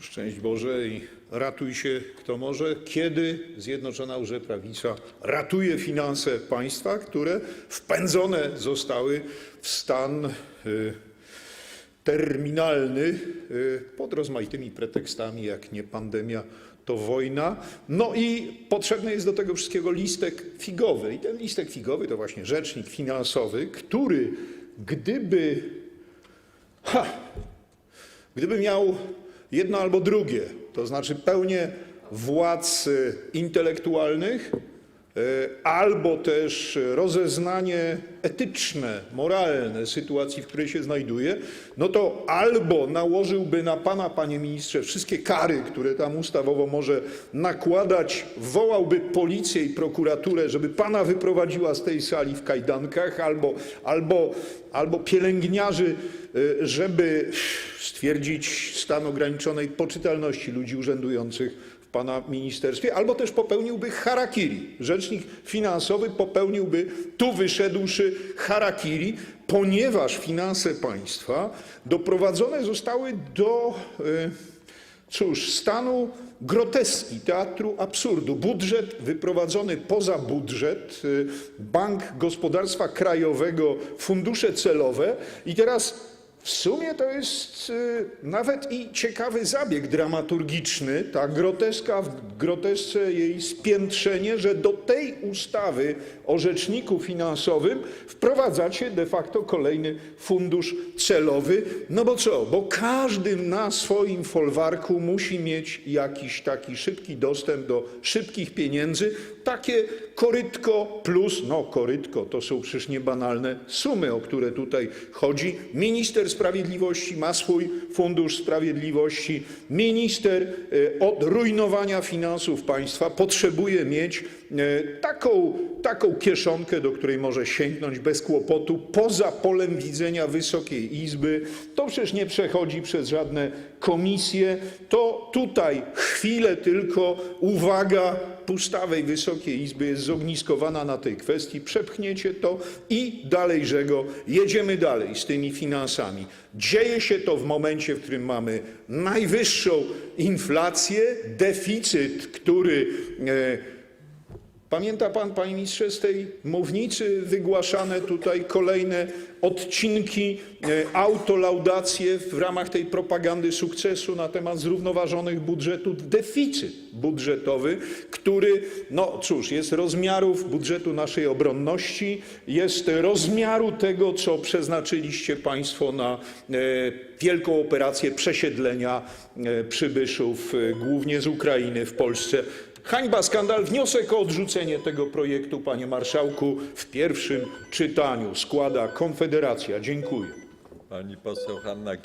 Szczęść Boże i ratuj się kto może. Kiedy Zjednoczona Łże Prawica ratuje finanse państwa, które wpędzone zostały w stan y, terminalny y, pod rozmaitymi pretekstami, jak nie pandemia, to wojna. No i potrzebny jest do tego wszystkiego listek figowy. I ten listek figowy to właśnie rzecznik finansowy, który gdyby ha, Gdyby miał jedno albo drugie, to znaczy pełnię władz y, intelektualnych, albo też rozeznanie etyczne, moralne sytuacji, w której się znajduje, no to albo nałożyłby na pana, panie ministrze, wszystkie kary, które tam ustawowo może nakładać, wołałby policję i prokuraturę, żeby pana wyprowadziła z tej sali w kajdankach, albo, albo, albo pielęgniarzy, y, żeby stwierdzić stan ograniczonej poczytalności ludzi urzędujących w pana ministerstwie, albo też popełniłby harakiri. Rzecznik finansowy popełniłby, tu wyszedłszy, harakiri, ponieważ finanse państwa doprowadzone zostały do, y, cóż, stanu groteski, teatru absurdu. Budżet wyprowadzony poza budżet, y, Bank Gospodarstwa Krajowego, fundusze celowe i teraz w sumie to jest y, nawet i ciekawy zabieg dramaturgiczny, ta groteska w grotesce jej spiętrzenie, że do tej ustawy o rzeczniku finansowym wprowadzacie de facto kolejny fundusz celowy. No bo co? Bo każdy na swoim folwarku musi mieć jakiś taki szybki dostęp do szybkich pieniędzy. Takie korytko plus, no korytko, to są przecież niebanalne sumy, o które tutaj chodzi. Minister Sprawiedliwości ma swój fundusz sprawiedliwości. Minister e, od rujnowania finansów państwa potrzebuje mieć e, taką, kieszonkę, do której może sięgnąć bez kłopotu, poza polem widzenia Wysokiej Izby. To przecież nie przechodzi przez żadne komisje. To tutaj chwilę tylko, uwaga, pustawej Wysokiej Izby jest zogniskowana na tej kwestii, przepchniecie to i dalejżego jedziemy dalej z tymi finansami. Dzieje się to w momencie, w którym mamy najwyższą inflację, deficyt, który. Pamięta pan, panie ministrze, z tej mównicy wygłaszane tutaj kolejne odcinki, e, autolaudacje w ramach tej propagandy sukcesu na temat zrównoważonych budżetów, deficyt budżetowy, który, no cóż, jest rozmiarów budżetu naszej obronności, jest rozmiaru tego, co przeznaczyliście państwo na e, wielką operację przesiedlenia e, przybyszów, głównie z Ukrainy w Polsce. Hańba, skandal, wniosek o odrzucenie tego projektu, panie marszałku, w pierwszym czytaniu składa Konfederacja. Dziękuję. Pani poseł Hanna